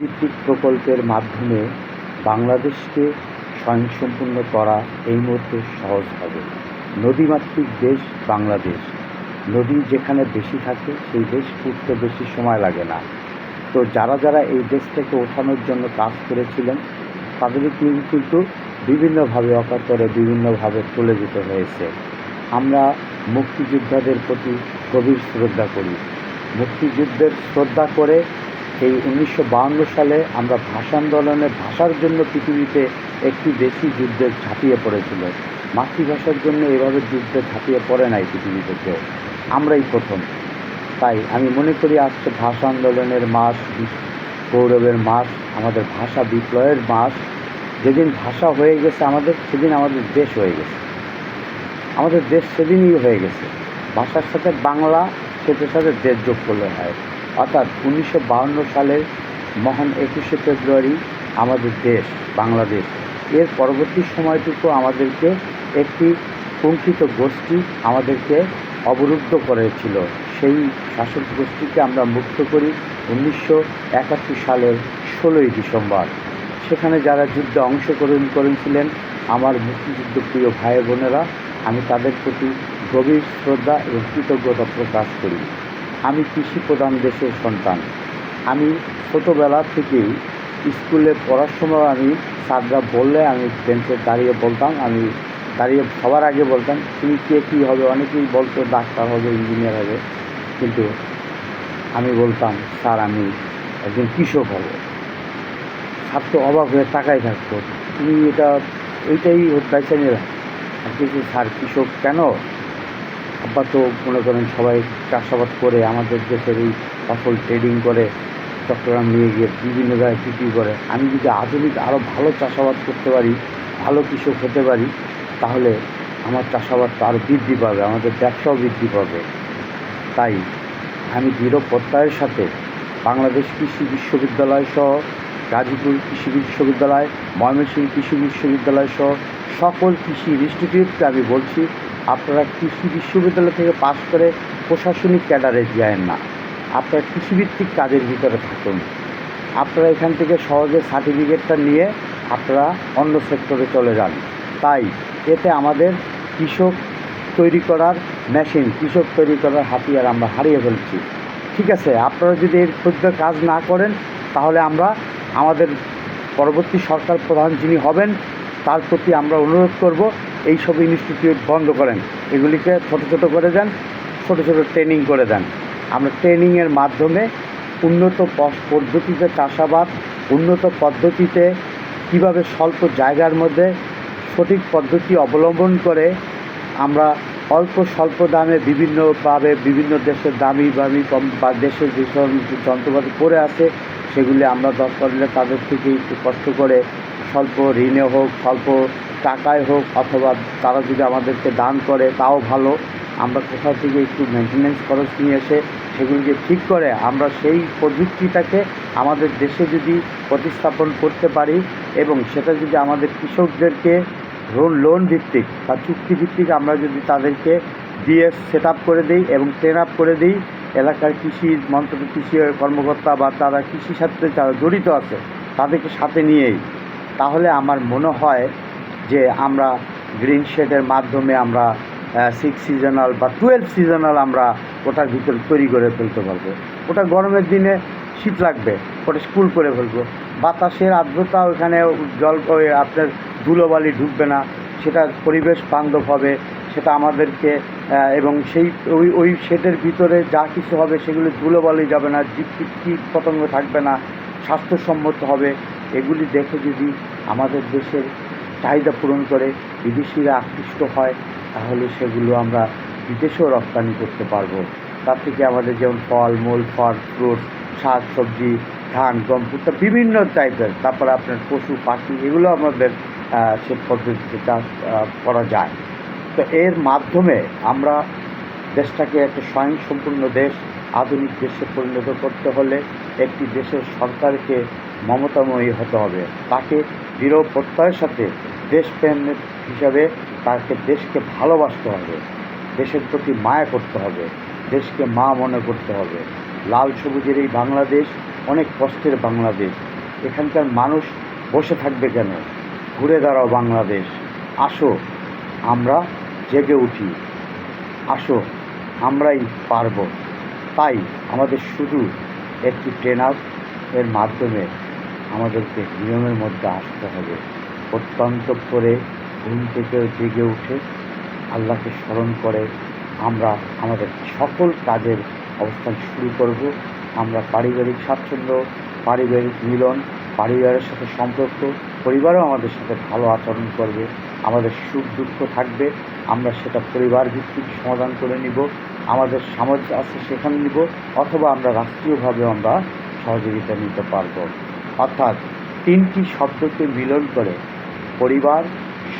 ভিত্তিক প্রকল্পের মাধ্যমে বাংলাদেশকে স্বয়ংসম্পূর্ণ করা এই মুহূর্তে সহজ হবে। নদীমাতৃক দেশ বাংলাদেশ। নদী যেখানে বেশি থাকে, সেই দেশ ফুটতে বেশি সময় লাগে না। তো যারা যারা এই দেশটাকে ওঠানোর জন্য কাজ করেছিলেন, তাদেরকে কিন্তু বিভিন্নভাবে অকাতরে, বিভিন্নভাবে চলে যেতে হয়েছে। আমরা মুক্তিযোদ্ধাদের প্রতি গভীর শ্রদ্ধা করি। মুক্তিযুদ্ধের শ্রদ্ধা করে এই উনিশশো সালে আমরা ভাষা আন্দোলনে ভাষার জন্য পৃথিবীতে একটি বেশি যুদ্ধে ঝাঁপিয়ে পড়েছিল। মাতৃভাষার জন্য এভাবে যুদ্ধে ঝাঁপিয়ে পড়ে নাই পৃথিবীতে কেউ। আমরাই প্রথম। তাই আমি মনে করি আজকে ভাষা আন্দোলনের মাস, গৌরবের মাস, আমাদের ভাষা বিপ্লবের মাস। যেদিন ভাষা হয়ে গেছে আমাদের, সেদিন আমাদের দেশ হয়ে গেছে। আমাদের দেশ সেদিনই হয়ে গেছে। ভাষার সাথে বাংলা, সেটার সাথে দেশ যোগ করলে হয়। অর্থাৎ উনিশশো সালের মহান একুশে ফেব্রুয়ারি আমাদের দেশ, বাংলাদেশ। এর পরবর্তী সময়টুকু আমাদেরকে একটি কুণ্ঠিত গোষ্ঠী আমাদেরকে অবরুদ্ধ করেছিল। সেই শাসক গোষ্ঠীকে আমরা মুক্ত করি উনিশশো একাত্তর সালের ষোলোই ডিসেম্বর। সেখানে যারা যুদ্ধে অংশগ্রহণ করেছিলেন, আমার মুক্তিযুদ্ধ প্রিয় ভাই বোনেরা, আমি তাদের প্রতি গভীর শ্রদ্ধা এবং কৃতজ্ঞতা প্রকাশ করি। আমি প্রধান দেশের সন্তান। আমি ছোটোবেলা থেকেই স্কুলে পড়ার সময় আমি স্যাররা বললে আমি বেঞ্চে দাঁড়িয়ে বলতাম, আমি দাঁড়িয়ে সবার আগে বলতাম, তুমি কে, কী হবে? অনেকেই বলতো, ডাক্তার হবে ইঞ্জিনিয়ার হবে। কিন্তু আমি বলতাম, স্যার, আমি একজন কৃষক হব। তো অবাক হয়ে তাকাই থাকতো, তুমি এটা, এইটাই নিলাম কিছু স্যার, কৃষক কেন? আব্বা তো মনে করেন সবাই চাষাবাদ করে, আমাদের দেশের এই ফসল ট্রেডিং করে, চট্টগ্রাম নিয়ে গিয়ে বিভিন্ন জায়গায় বিক্রি করে। আমি যদি আধুনিক আরও ভালো চাষাবাদ করতে পারি, ভালো কৃষক হতে পারি, তাহলে আমার চাষাবাদটা আরও বৃদ্ধি পাবে, আমাদের ব্যবসাও বৃদ্ধি পাবে। তাই আমি দৃঢ় প্রত্যয়ের সাথে বাংলাদেশ কৃষি বিশ্ববিদ্যালয় সহ গাজীপুর কৃষি বিশ্ববিদ্যালয়, ময়মনসিংহ কৃষি বিশ্ববিদ্যালয় সহ সকল কৃষি ইনস্টিটিউটকে আমি বলছি আপনারা কৃষি বিশ্ববিদ্যালয় থেকে পাশ করে প্রশাসনিক ক্যাডারে যায় না। আপনারা কৃষিভিত্তিক কাজের ভিতরে থাকুন। আপনারা এখান থেকে সহজে সার্টিফিকেটটা নিয়ে আপনারা অন্য সেক্টরে চলে যান। তাই এতে আমাদের কৃষক তৈরি করার মেশিন, কৃষক তৈরি করার হাতিয়ার আমরা হারিয়ে ফেলছি। ঠিক আছে, আপনারা যদি এর ক্ষুদ্র কাজ না করেন, তাহলে আমরা আমাদের পরবর্তী সরকার প্রধান যিনি হবেন, তার প্রতি আমরা অনুরোধ করব এই সব ইনস্টিটিউট বন্ধ করেন। এগুলিকে ছোট ছোট করে দেন, ছোট ছোট ট্রেনিং করে দেন। আমরা ট্রেনিংয়ের মাধ্যমে উন্নত পদ্ধতিতে চাষাবাদ, উন্নত পদ্ধতিতে কীভাবে স্বল্প জায়গার মধ্যে সঠিক পদ্ধতি অবলম্বন করে আমরা অল্প স্বল্প দামে বিভিন্নভাবে বিভিন্ন দেশের দামি দামি কম বা দেশের যেসব যন্ত্রপাতি পড়ে আছে, সেগুলি আমরা দরকার হলে তাদের থেকে একটু কষ্ট করে স্বল্প ঋণে হোক, স্বল্প টাকায় হোক অথবা তারা যদি আমাদেরকে দান করে, তাও ভালো। আমরা কোথাও থেকে একটু মেনটেন্যান্স খরচ নিয়ে এসে সেগুলিকে ঠিক করে আমরা সেই প্রযুক্তিটাকে আমাদের দেশে যদি প্রতিস্থাপন করতে পারি এবং সেটা যদি আমাদের কৃষকদেরকে লোন লোন ভিত্তিক বা চুক্তি ভিত্তিক আমরা যদি তাদেরকে দিয়ে সেট আপ করে দিই এবং ট্রেন আপ করে দিই, এলাকার কৃষি মন্ত্রক কৃষি কর্মকর্তা বা তারা কৃষির সাথে যারা জড়িত আছে, তাদেরকে সাথে নিয়েই। তাহলে আমার মনে হয় যে আমরা গ্রিন শেডের মাধ্যমে আমরা সিক্স সিজনাল বা টুয়েলভ সিজনাল আমরা ওটার ভিতরে তৈরি করে ফেলতে পারব। ওটা গরমের দিনে শীত লাগবে, ওটা স্কুল করে ফেলব। বাতাসের আর্দ্রতা ওখানে জল আপনার ধুলোবালি ঢুকবে না, সেটা পরিবেশ বান্ধব হবে, সেটা আমাদেরকে এবং সেই ওই ওই শেডের ভিতরে যা কিছু হবে সেগুলি ধুলোবালি যাবে না, জীব কীট পতঙ্গ থাকবে না, স্বাস্থ্যসম্মত হবে। এগুলি দেখে যদি আমাদের দেশের চাহিদা পূরণ করে বিদেশিরা আকৃষ্ট হয়, তাহলে সেগুলো আমরা বিদেশেও রপ্তানি করতে পারব। তার থেকে আমাদের যেমন ফল, মূল ফল ফ্রুট, শাক, সবজি, ধান, গম, ভুট্টা বিভিন্ন টাইপের তারপরে আপনার পশু, পাখি, এগুলো আমাদের সে পদ্ধতিতে চাষ করা যায়। তো এর মাধ্যমে আমরা দেশটাকে একটা স্বয়ংসম্পূর্ণ দেশ, আধুনিক দেশে পরিণত করতে হলে একটি দেশের সরকারকে মমতাময়ী হতে হবে। তাকে দৃঢ় প্রত্যয়ের সাথে দেশপ্রেম হিসাবে তাকে দেশকে ভালোবাসতে হবে। দেশের প্রতি মায়া করতে হবে। দেশকে মা মনে করতে হবে। লাল সবুজের এই বাংলাদেশ অনেক কষ্টের বাংলাদেশ। এখানকার মানুষ বসে থাকবে কেন? ঘুরে দাঁড়াও বাংলাদেশ। আসো, আমরা জেগে উঠি। আসো, আমরাই পারব। তাই আমাদের শুধু একটি ট্রেনার এর মাধ্যমে আমাদেরকে নিয়মের মধ্যে আসতে হবে। অত্যন্ত করে ঘুম থেকে জেগে উঠে আল্লাহকে স্মরণ করে আমরা আমাদের সকল কাজের অবস্থান শুরু করব। আমরা পারিবারিক স্বাচ্ছন্দ্য, পারিবারিক মিলন, পরিবারের সাথে সম্পর্ক, পরিবারও আমাদের সাথে ভালো আচরণ করবে। আমাদের সুখ দুঃখ থাকবে। আমরা সেটা পরিবার ভিত্তিক সমাধান করে নিব। আমাদের সামাজিক আছে সেখানে নিব। অথবা আমরা রাষ্ট্রীয়ভাবে আমরা সহযোগিতা নিতে পারব। অর্থাৎ তিনটি শব্দকে মিলন করে পরিবার,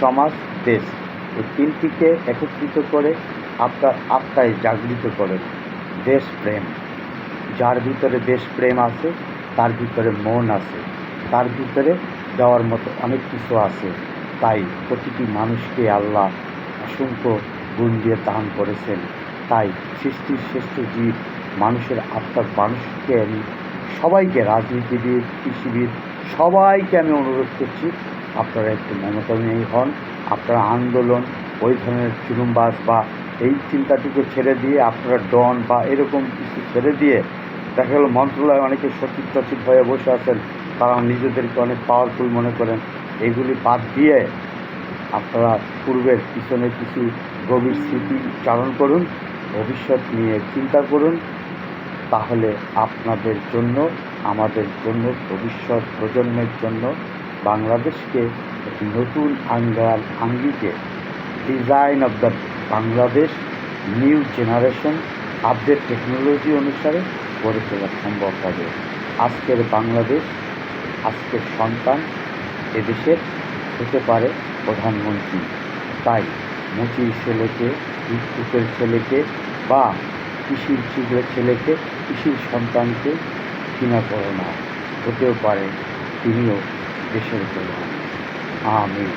সমাজ, দেশ। এই তিনটিকে একত্রিত করে আপনার আত্মায় জাগৃত করেন দেশপ্রেম যার ভিতরে দেশপ্রেম আছে, তার ভিতরে মন আছে। তার ভিতরে দেওয়ার মতো অনেক কিছু আছে। তাই প্রতিটি মানুষকে আল্লাহ অসংখ্য গুণ দিয়ে দান করেছেন। তাই সৃষ্টির শ্রেষ্ঠ জীব মানুষের আত্মার মানুষকে সবাইকে, রাজনীতিবিদ, কৃষিবিদ, সবাইকে আমি অনুরোধ করছি, আপনারা একটু মমতাময়ী হন, আপনারা আন্দোলন, ওই ধরনের চুরুমবাজ বা এই চিন্তাটুকু ছেড়ে দিয়ে, আপনারা ডন বা এরকম কিছু ছেড়ে দিয়ে, দেখা গেল মন্ত্রণালয়ে অনেকে সচিব সচিব হয়ে বসে আছেন, তারা নিজেদেরকে অনেক পাওয়ারফুল মনে করেন, এগুলি বাদ দিয়ে আপনারা পূর্বের পিছনে কিছু গভীর স্মৃতি চারণ করুন, ভবিষ্যৎ নিয়ে চিন্তা করুন তাহলে আপনাদের জন্য, আমাদের জন্য, ভবিষ্যৎ প্রজন্মের জন্য বাংলাদেশকে একটি নতুন আঙ্গাল আঙ্গিকে design of the Bangladesh new generation update technology অনুসারে গড়ে তোলা সম্ভব হবে। আজকের বাংলাদেশ, আজকের সন্তান এদেশের হতে পারে প্রধানমন্ত্রী। তাই মুচির ছেলেকে, বিদ্যুতের ছেলেকে বা ছেলে ছেলেকে কৃষির সন্তানকে কিনা করো না। হতেও পারে তিনিও দেশের প্রধান। আমিন।